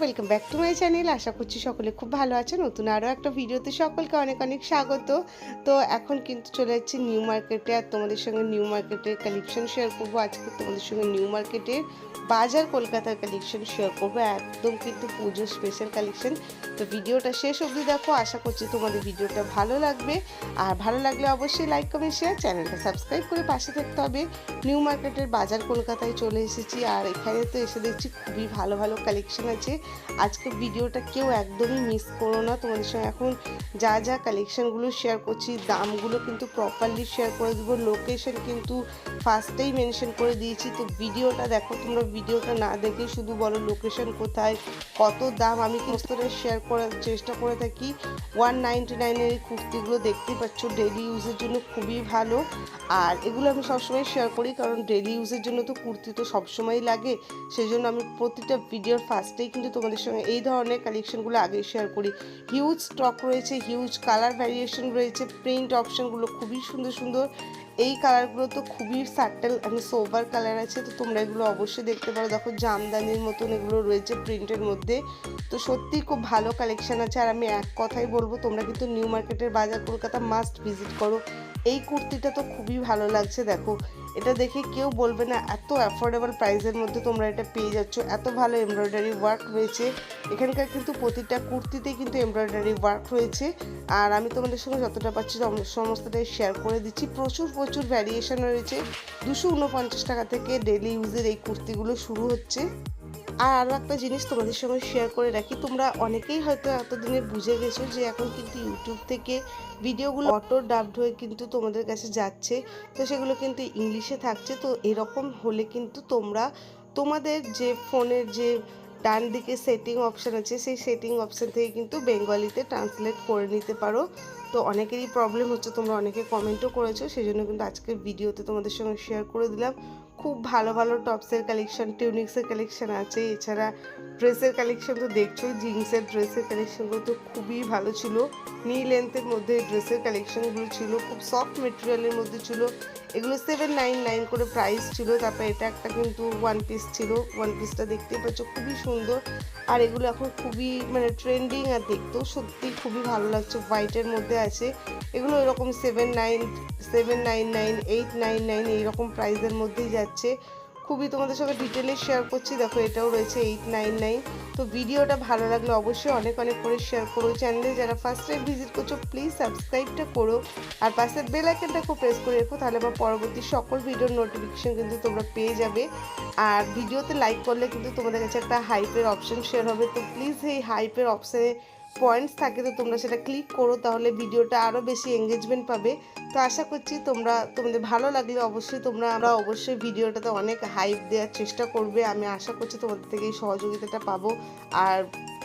Welcome back to my channel আশা করছি সকলে খুব ভালো আছে। নতুন আরও একটা ভিডিওতে সকলকে অনেক অনেক স্বাগত। তো এখন কিন্তু চলে যাচ্ছি নিউ মার্কেটে আর তোমাদের সঙ্গে নিউ মার্কেটের কালেকশন শেয়ার করব। আজকে তোমাদের সঙ্গে নিউ মার্কেটের বাজার কলকাতার কালেকশন শেয়ার করব। একদম কিন্তু পুজোর স্পেশাল কালেকশন তো ভিডিওটা শেষ অবধি দেখো। আশা করছি তোমাদের ভিডিওটা ভালো লাগবে। আর ভালো লাগলে অবশ্যই লাইক কমেন্ট শেয়ার চ্যানেলটা সাবস্ক্রাইব করে পাশে থাকতে হবে। নিউ মার্কেটের বাজার কলকাতায় চলে এসেছি। আর এখানে তো এসে দেখছি খুবই ভালো ভালো কালেকশন আছে। আজকে ভিডিওটা কেউ একদমই মিস করো না। তোমাদের সঙ্গে এখন যা যা কালেকশানগুলো শেয়ার করছি, দামগুলো কিন্তু প্রপারলি শেয়ার করে দেবো। লোকেশন কিন্তু ফার্স্টেই মেনশন করে দিয়েছি। তো ভিডিওটা দেখো, তোমরা ভিডিওটা না দেখে শুধু বলো লোকেশন কোথায়, কত দাম। আমি কিন্তু শেয়ার করার চেষ্টা করে থাকি। ওয়ান নাইনটি নাইনের এই কুর্তিগুলো দেখতেই পাচ্ছ ডেলি ইউজের জন্য খুবই ভালো। আর এগুলো আমি সবসময় শেয়ার করি, কারণ ডেলি ইউজের জন্য তো কুর্তি তো সবসময়ই লাগে। সেই জন্য আমি প্রতিটা ভিডিওর ফার্স্টেই কিন্তু তোমাদের সঙ্গে এই ধরনের কালেকশনগুলো আগে শেয়ার করি। হিউজ স্টক রয়েছে হিউজ কালার ভ্যারিয়েশন রয়েছে প্রিন্ট অপশানগুলো খুবই সুন্দর সুন্দর। এই কালারগুলো তো খুবই সাটেল মানে সোভার কালার আছে, তো তোমরা এগুলো অবশ্যই দেখতে পারো। দেখো, জামদানির মতন এগুলো রয়েছে প্রিন্টের মধ্যে। তো সত্যিই খুব ভালো কালেকশন আছে। আর আমি এক কথাই বলব, তোমরা কিন্তু নিউ মার্কেটের বাজার কলকাতা মাস্ট ভিজিট করো। এই কুর্তিটা তো খুবই ভালো লাগছে, দেখো। এটা দেখে কেউ বলবে না, এত অ্যাফোর্ডেবল প্রাইসের মধ্যে তোমরা এটা পেয়ে যাচ্ছ। এত ভালো এমব্রয়ডারি ওয়ার্ক রয়েছে এখানকার কিন্তু প্রতিটা কুর্তিতে কিন্তু এমব্রয়ডারি ওয়ার্ক রয়েছে আর আমি তোমাদের সঙ্গে যতটা পাচ্ছি সমস্তটাই শেয়ার করে দিচ্ছি। প্রচুর প্রচুর ভ্যারিয়েশন রয়েছে। দুশো উনপঞ্চাশ টাকা থেকে ডেলি ইউজের এই কুর্তিগুলো শুরু হচ্ছে। আর আরও একটা জিনিস তোমাদের সঙ্গে শেয়ার করে রাখি, তোমরা অনেকেই হয়তো এতদিনে বুঝে গেছো যে এখন কিন্তু ইউটিউব থেকে ভিডিওগুলো অটো ডাবড হয়ে কিন্তু তোমাদের কাছে যাচ্ছে। তো সেগুলো কিন্তু ইংলিশে থাকছে। তো এরকম হলে কিন্তু তোমরা তোমাদের যে ফোনের যে ডান দিকে সেটিং অপশান আছে, সেই সেটিং অপশান থেকে কিন্তু বেঙ্গলিতে ট্রান্সলেট করে নিতে পারো। তো অনেকেরই প্রবলেম হচ্ছে, তোমরা অনেকে কমেন্টও করেছ সেই জন্য কিন্তু আজকের ভিডিওতে তোমাদের সঙ্গে শেয়ার করে দিলাম। খুব ভালো ভালো টপসের কালেকশন টিউনিক্সের কালেকশন আছে, এছাড়া ড্রেসের কালেকশন তো দেখছ জিন্সের ড্রেসের কালেকশনগুলো তো খুবই ভালো ছিল। নি লেন্থের মধ্যে ড্রেসের কালেকশনগুলো ছিল, খুব সফট মেটেরিয়ালের মধ্যে ছিল। এগুলো সেভেন নাইন নাইন করে প্রাইস ছিল, তারপর এটা একটা কিন্তু ওয়ান পিস ছিল ওয়ান পিসটা দেখতে পাচ্ছ খুবই সুন্দর। আর এগুলো এখন খুবই মানে ট্রেন্ডিং আর দেখতেও সত্যি খুবই ভালো লাগছে হোয়াইটের মধ্যে আছে। এগুলো এরকম seven nine seven nine nine eight nine nine এইরকম প্রাইসের মধ্যেই যাচ্ছে। খুবই তোমাদের সঙ্গে ডিটেলে শেয়ার করছি। দেখো, এটাও রয়েছে এইট নাইন নাইন তো ভিডিওটা ভালো লাগলে অবশ্যই অনেক অনেক করে শেয়ার করো চ্যানেলে যারা ফার্স্ট টাইম ভিজিট করছ প্লিজ সাবস্ক্রাইবটা করো। আর পাশের বেল খুব প্রেস করে রেখো, তাহলে আমার পরবর্তী সকল ভিডিওর নোটিফিকেশন কিন্তু তোমরা পেয়ে যাবে। আর ভিডিওতে লাইক করলে কিন্তু তোমাদের কাছে একটা হাইপের অপশন শেয়ার হবে। তো প্লিজ এই হাইপের অপশানে পয়েন্টস থাকে, তো তোমরা সেটা ক্লিক করো, তাহলে ভিডিওটা আরও বেশি এঙ্গেজমেন্ট পাবে। তো আশা করছি তোমরা, তোমাদের ভালো লাগলে অবশ্যই তোমরা, আমরা অবশ্যই ভিডিওটাতে অনেক হাইপ দেওয়ার চেষ্টা করবে। আমি আশা করছি তোমাদের থেকে এই সহযোগিতাটা পাবো। আর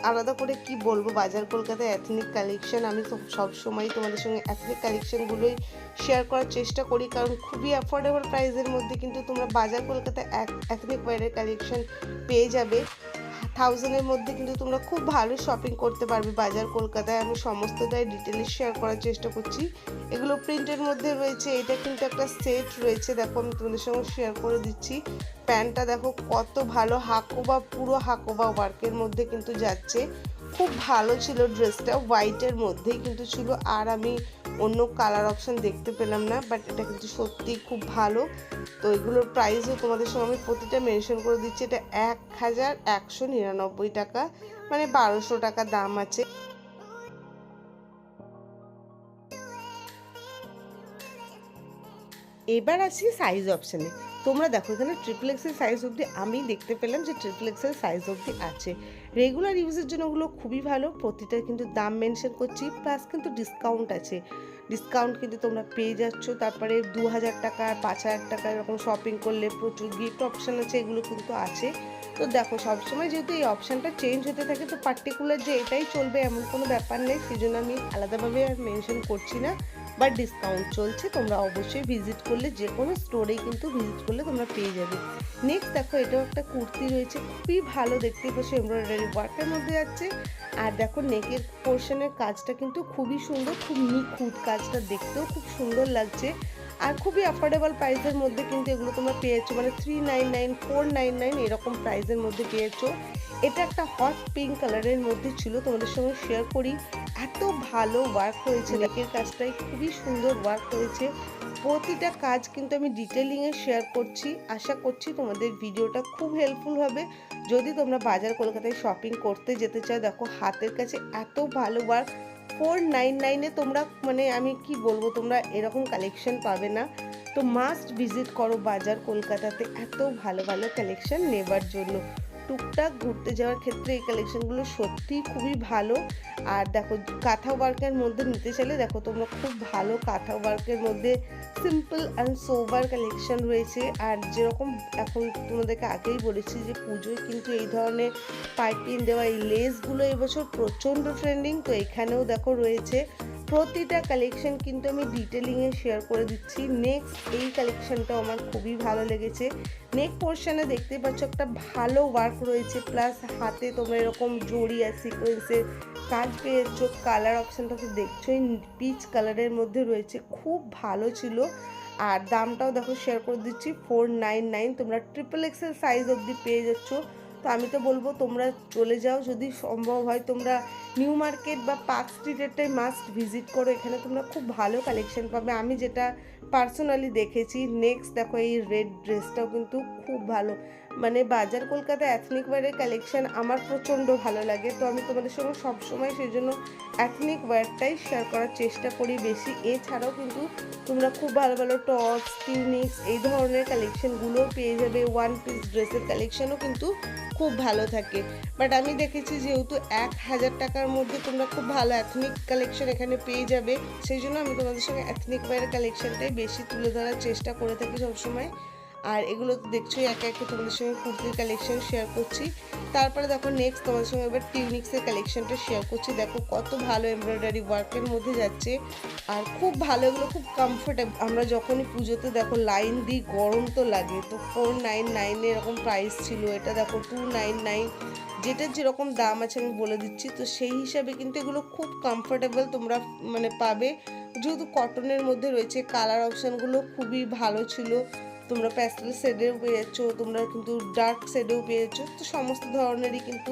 আলাদা করে কি বলব, বাজার কলকাতায় অ্যাথনিক কালেকশন আমি তো সবসময় তোমাদের সঙ্গে অ্যাথনিক কালেকশনগুলোই শেয়ার করার চেষ্টা করি, কারণ খুবই অ্যাফোর্ডেবল প্রাইসের মধ্যে কিন্তু তোমরা বাজার কলকাতায় অ্যাথনিক ওয়ারের কালেকশন পেয়ে যাবে। থাউজেন্ডের মধ্যে কিন্তু তোমরা খুব ভালো শপিং করতে পারবে বাজার কলকাতায়। আমি সমস্তটাই ডিটেলে শেয়ার করার চেষ্টা করছি। এগুলো প্রিন্টের মধ্যে রয়েছে। এটা কিন্তু একটা সেট রয়েছে। দেখো, আমি তোমাদের সঙ্গে শেয়ার করে দিচ্ছি। প্যান্টটা দেখো, কত ভালো হাকোবা, পুরো হাকোবা ওয়ার্কের মধ্যে কিন্তু যাচ্ছে। খুব ভালো ছিল ড্রেসটা হোয়াইটের মধ্যেই কিন্তু ছিল। আর আমি অন্য কালার অপশান দেখতে পেলাম না বাট এটা কিন্তু সত্যি খুব ভালো। তো এগুলোর প্রাইসও তোমাদের সঙ্গে আমি প্রতিটা মেনশন করে দিচ্ছি। এটা এক হাজার একশো নিরানব্বই টাকা মানে বারোশো টাকা দাম আছে। এবার আসি সাইজ অপশানে তোমরা দেখো, এখানে ট্রিপল এক্সেল সাইজ অবধি আমি দেখতে পেলাম যে ট্রিপল এক্সেল সাইজ অবধি আছে। রেগুলার ইউজের জন্য ওগুলো খুবই ভালো প্রতিটার কিন্তু দাম মেনশন করছি প্লাস কিন্তু ডিসকাউন্ট আছে। ডিসকাউন্ট কিন্তু তোমরা পেয়ে যাচ্ছ, তারপরে দু হাজার টাকা পাঁচ হাজার টাকা এরকম শপিং করলে প্রচুর গিফট অপশান আছে, এগুলো কিন্তু আছে। তো দেখো, সবসময় যেহেতু এই অপশানটা চেঞ্জ হতে থাকে, তো পার্টিকুলার যে এটাই চলবে এমন কোনো ব্যাপার নেই সেই জন্য আমি আলাদাভাবে আর মেনশন করছি না। বাট ডিসকাউন্ট চলছে, তোমরা অবশ্যই ভিজিট করলে যে কোনো স্টোরেই কিন্তু ভিজিট করলে তোমরা পেয়ে যাবে। নেক্সট দেখো এটাও একটা কুর্তি রয়েছে খুবই ভালো দেখতে পাচ্ছ এমব্রয়ডারি ওয়ার্কের মধ্যে যাচ্ছে। আর দেখো নেকের পোর্শনের কাজটা কিন্তু খুবই সুন্দর খুব নিখুঁত কাজটা দেখতেও খুব সুন্দর লাগছে। আর খুবই অ্যাফোর্ডেবল প্রাইসের মধ্যে কিন্তু এগুলো তোমরা পেয়েছ মানে three nine nine four nine nine এরকম প্রাইসের মধ্যে পেয়েছ। এটা একটা হট পিঙ্ক কালারের মধ্যে ছিল তোমাদের সঙ্গে শেয়ার করি। এত ভালো ওয়ার্ক হয়েছে নেকের কাজটাই খুবই সুন্দর ওয়ার্ক হয়েছে। প্রতিটা কাজ কিন্তু আমি ডিটেলিংয়ে শেয়ার করছি। আশা করছি তোমাদের ভিডিওটা খুব হেল্পফুল হবে। যদি তোমরা বাজার কলকাতায় শপিং করতে যেতে চাও, দেখো হাতের কাছে এত ভালো ফোর নাইন নাইনে তোমরা মানে আমি কি বলব, তোমরা এরকম কালেকশন পাবে না। তো মাস্ট ভিজিট করো বাজার কলকাতাতে, এত ভালো ভালো কালেকশন নেবার জন্য। টুকটাক ঘুরতে যাওয়ার ক্ষেত্রে এই কালেকশনগুলো সত্যিই খুবই ভালো। আর দেখো, কাঁথা ওয়ার্কের মধ্যে নিতে চাইলে দেখো তোমরা খুব ভালো কাঁথা ওয়ার্কের মধ্যে সিম্পল অ্যান্ড সোবার কালেকশন রয়েছে। আর যেরকম এখন তোমাদেরকে আগেই বলেছি যে পুজোয় কিন্তু এই ধরনের পাইপিন দেওয়া এই লেসগুলো এবছর প্রচণ্ড ট্রেন্ডিং তো এখানেও দেখো রয়েছে। প্রতিটা কালেকশন কিন্তু আমি ডিটেলিংয়ে শেয়ার করে দিচ্ছি। নেক্সট এই কালেকশনটাও আমার খুবই ভালো লেগেছে। নেক পোর্শনে দেখতে পাচ্ছ একটা ভালো ওয়ার্ক রয়েছে। প্লাস হাতে তোমরা এরকম জড়ি আর সিকোয়েন্সের কাজ পেয়েছ। কালার অপশানটা তো দেখছোই। পিচ কালারের মধ্যে রয়েছে। খুব ভালো ছিল। আর দামটাও দেখো শেয়ার করে দিচ্ছি। ফোর নাইন নাইন তোমরা ট্রিপল এক্সেল সাইজ অবধি পেয়ে যাচ্ছ। তো আমি তো বলব তোমরা চলে যাও। যদি সম্ভব হয় তোমরা নিউ মার্কেট বা পার্ক স্ট্রিটেরটাই মাস্ট ভিজিট করো। এখানে তোমরা খুব ভালো কালেকশন পাবে। আমি যেটা পার্সোনালি দেখেছি নেক্সট দেখো এই রেড ড্রেসটাও কিন্তু খুব ভালো। মানে বাজার কলকাতা অ্যাথনিক ওয়্যারের কালেকশান আমার প্রচণ্ড ভালো লাগে। তো আমি তোমাদের সঙ্গে সবসময় সেই জন্য অ্যাথনিক ওয়্যারটাই শেয়ার করার চেষ্টা করি বেশি। এছাড়াও কিন্তু তোমরা খুব ভালো ভালো টপস টিউনিক্স এই ধরনের কালেকশনগুলোও পেয়ে যাবে। ওয়ান পিস ড্রেসের কালেকশনও কিন্তু খুব ভালো থাকে। বাট আমি দেখেছি যেহেতু এক হাজার টাকার মধ্যে তোমরা খুব ভালো অ্যাথনিক কালেকশন এখানে পেয়ে যাবে। সেই জন্য আমি তোমাদের সঙ্গে অ্যাথনিক ওয়্যারের কালেকশানটাই বেশি তুলে ধরার চেষ্টা করে থাকি সবসময়। আর এগুলো তো দেখছোই একে একে তোমাদের সঙ্গে কুর্তির কালেকশন শেয়ার করছি। তারপরে দেখো নেক্সট তোমাদের সঙ্গে এবার টিউনিক্সের কালেকশনটা শেয়ার করছি। দেখো কত ভালো এমব্রয়ডারি ওয়ার্কের মধ্যে যাচ্ছে। আর খুব ভালো, এগুলো খুব কমফোর্টেবল আমরা যখনই পুজোতে দেখো লাইন দিই, গরম তো লাগে। তো ফোর নাইন নাইনে এরকম প্রাইস ছিল। এটা দেখো টু নাইন নাইন যেটার যেরকম দাম আছে আমি বলে দিচ্ছি। তো সেই হিসাবে কিন্তু এগুলো খুব কমফোর্টেবল তোমরা মানে পাবে। যেহেতু কটনের মধ্যে রয়েছে কালার অপশানগুলো খুবই ভালো ছিল। তোমরা প্যাস্টেল শেডেও পেয়েছ, তোমরা কিন্তু ডার্ক শেডেও পেয়েছ, তো সমস্ত ধরনেরই কিন্তু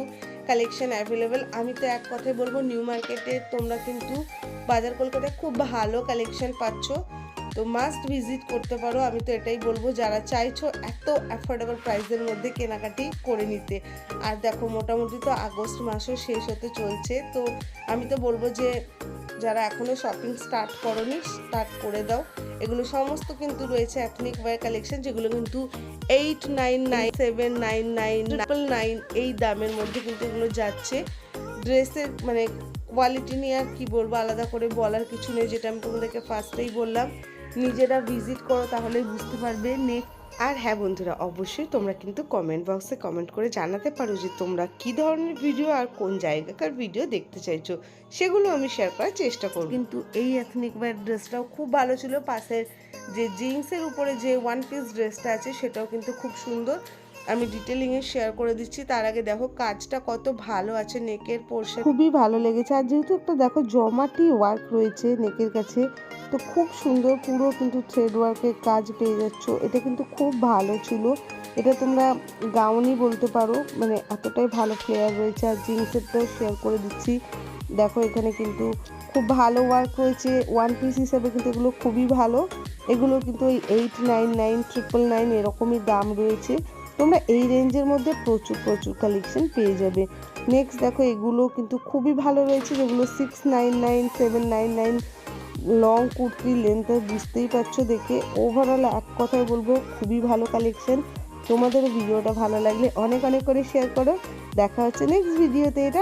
কালেকশন অ্যাভেলেবেল আমি তো এক কথাই বলব নিউ মার্কেটে তোমরা কিন্তু বাজার কলকাতায় খুব ভালো কালেকশন পাচ্ছ। তো মাস্ট ভিজিট করতে পারো, আমি তো এটাই বলব, যারা চাইছো এত অ্যাফোর্ডেবল প্রাইসের মধ্যে কেনাকাটি করে নিতে। আর দেখো, মোটামুটি তো আগস্ট মাসও শেষ হতে চলছে, তো আমি তো বলব যে যারা এখনও শপিং স্টার্ট করনি স্টার্ট করে দাও। এগুলো সমস্ত কিন্তু রয়েছে অ্যাথনিক ওয়্যার কালেকশন যেগুলো কিন্তু eight nine nine seven nine nine triple nine এই দামের মধ্যে কিন্তু এগুলো যাচ্ছে। ড্রেসের মানে কোয়ালিটি নিয়ে আর কি বলব, আলাদা করে বলার কিছু নেই, যেটা আমি তোমাদেরকে ফার্স্টেই বললাম। নিজেরা ভিজিট করো তাহলে বুঝতে পারবে নেক্সট আর হ্যাঁ বন্ধুরা অবশ্যই তোমরা কিন্তু কমেন্ট বক্সে কমেন্ট করে জানাতে পারো যে তোমরা কি ধরনের ভিডিও আর কোন জায়গাকার ভিডিও দেখতে চাইছো। সেগুলো আমি শেয়ার করার চেষ্টা করব। কিন্তু এই এথনিক ওয়্যার ড্রেসটাও খুব ভালো ছিল। পাশের যে জিন্সের উপরে যে ওয়ান পিস ড্রেসটা আছে সেটাও কিন্তু খুব সুন্দর। আমি ডিটেলিংয়ে শেয়ার করে দিচ্ছি। তার আগে দেখো কাজটা কত ভালো আছে নেকের পোর্শন খুবই ভালো লেগেছে। আর যেহেতু একটা দেখো জমাটি ওয়ার্ক রয়েছে নেকের কাছে তো খুব সুন্দর পুরো কিন্তু থ্রেড ওয়ার্কের কাজ পেয়ে যাচ্ছ। এটা কিন্তু খুব ভালো ছিল। এটা তোমরা গাউনই বলতে পারো মানে এতটাই ভালো ফ্লেয়ার রয়েছে। আর জিন্সেরটাও শেয়ার করে দিচ্ছি। দেখো এখানে কিন্তু খুব ভালো ওয়ার্ক রয়েছে ওয়ান পিস হিসাবে কিন্তু এগুলো খুবই ভালো। এগুলো কিন্তু ওই eight nine nine triple nine এরকমই দাম রয়েছে। তোমরা এই রেঞ্জের মধ্যে প্রচুর প্রচুর কালেকশন পেয়ে যাবে। নেক্সট দেখো এগুলো কিন্তু খুবই ভালো রয়েছে। যেগুলো six nine nine seven nine nine long kurti লেন্থে বুঝতেই পারছ দেখে। ওভারঅল এক কথায় বলব, খুবই ভালো কালেকশন তোমাদের ভিডিওটা ভালো লাগলে অনেক অনেক করে শেয়ার করো। দেখা হচ্ছে নেক্সট ভিডিওতে এটা